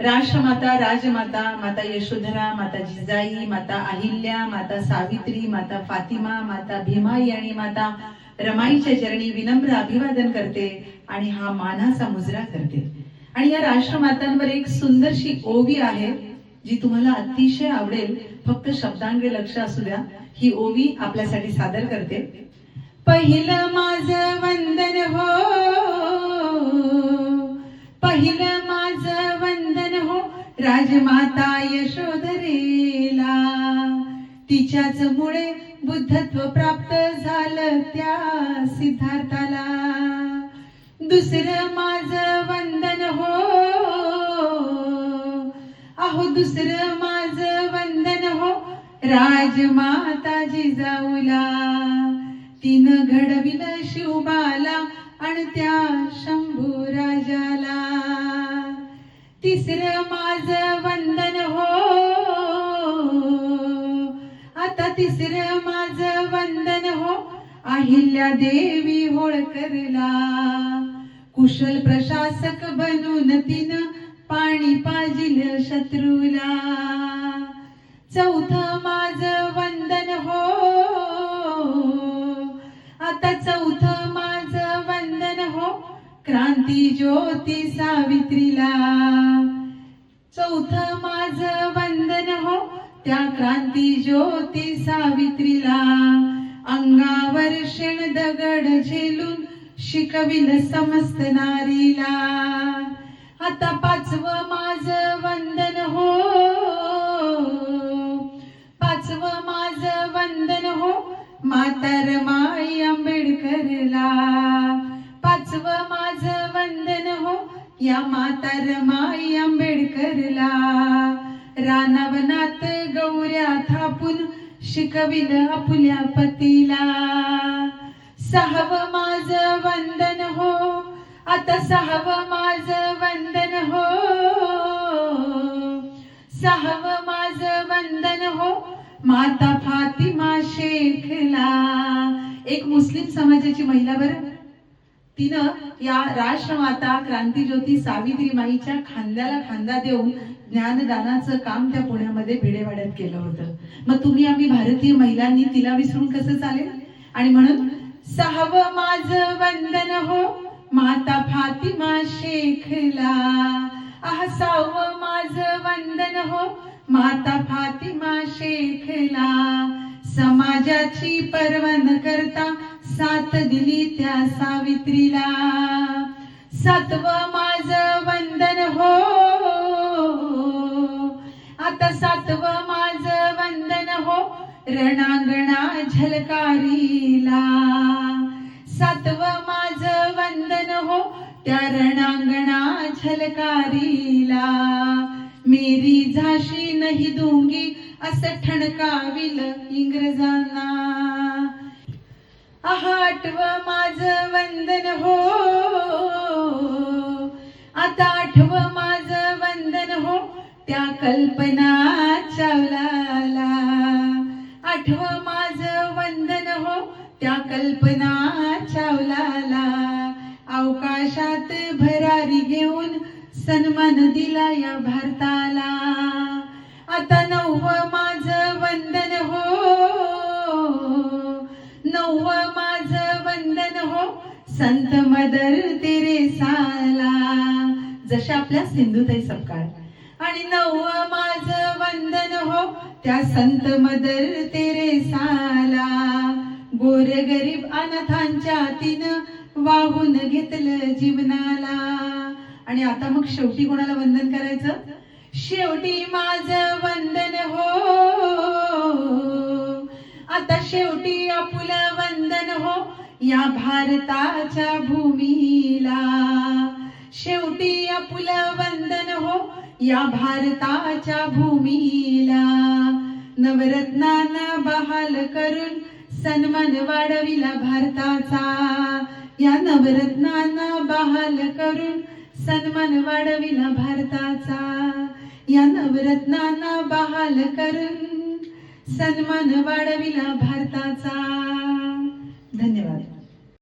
राष्ट्रमाता राजमाता माता यशोधरा माता जिजाई माता अहिल्या माता सावित्री माता फातिमा माता भीमाई आणि माता रमाईच्या चरणी विनम्र अभिवादन करते आणि हा मानाचा मुजरा करते. आणि या राष्ट्रमातांवर एक सुंदरशी ओवी आहे जी तुम्हाला अतिशय आवडेल. फक्त शब्दांकडे लक्ष असू द्या. ही ओवी आपल्यासाठी सादर करते. पहिलं माझं वंदन हो राजमाता यशोधरेला. तिच्याच मुळे बुद्धत्व प्राप्त झालं त्या सिद्धार्थाला. दुसरं माझं वंदन हो. अहो दुसरं माझं वंदन हो. राजमाता जिजाऊला. तिनं घडविलं शिवबाला आणि त्या तिसरं माझं वंदन हो अहिल्या देवी होळकरला. कुशल प्रशासक बनून तिनं पाणी पाजिल शत्रूला. चौथं माझं वंदन हो आता चौथं माझं वंदन हो क्रांती ज्योती सावित्रीला. चौथं माझं वंदन हो त्या क्रांती ज्योती सावित्रीला अंगावर शेण दगड झेलून शिकविल समस्त नारीला. आता पाचवं माझं वंदन हो. पाचवं माझं वंदन हो मातर माई आंबेडकरला. पाचवं माझं वंदन हो या मातर माई आंबेडकरला. रानावनात गौऱ्या थापून शिकविल आपुल्या पतीला. सहावं माझं वंदन हो आता सहावं माझं वंदन हो. सहाव माझं वंदन हो माता फातिमा शेखला. एक मुस्लिम समाजाची महिला बरं. तिनं या राष्ट्रमाता क्रांतीज्योती सावित्री माईच्या खांद्याला खांदा देऊन ज्ञानदानाचं काम त्या पुण्यामध्ये भिडेवाड्यात केलं होतं. मग तुम्ही आम्ही भारतीय महिलांनी तिला विसरून कसं चालेल? आणि म्हणून सहाव माझ वंदन हो माता फातिमा शेखला. आह सहाव माझं वंदन हो माता फातिमा शेखला. समाजाची पर्वन करता साथ दिली त्या सावित्रीला. सातवं माझं वंदन हो. आता सातवं माझं वंदन हो. रणांगणा झलकारीला. सातवं माझं वंदन हो. त्या रणांगणा झलकारीला. मेरी झाशी नाही दूंगी असं ठणकाविल इंग्रजांना. आहाटव माझं वंदन हो. आठव माझं वंदन हो त्या कल्पना चावलाला. आठव माझं वंदन हो त्या कल्पना चावलाला. अवकाशात भरारी घेऊन सन्मान दिला या भारताला. आता नववं माझं वंदन हो नववं माझं वंदन हो संत मदर तेरे साला जशा आपल्या सिंधुताई सपकाळ आणि नववं माझं वंदन हो त्या संत मदर तेरे साला. गोर गरीब अनाथांच्या तीन वाहून घेतलं जीवनाला. आणि आता मग शेवटी कोणाला वंदन करायचं? शेवटी माझं वंदन हो. आता शेवटी आपुलं वंदन हो या भारताच्या भूमीला. कोटी अपुल वंदन हो या भारताच्या भूमीला. नवरत्नांना बहाल करून सन्मान वाढविला भारताचा. या नवरत्नांना बहाल करून सन्मान वाढविला भारताचा. या नवरत्नांना बहाल करून सन्मान वाढविला भारताचा. धन्यवाद.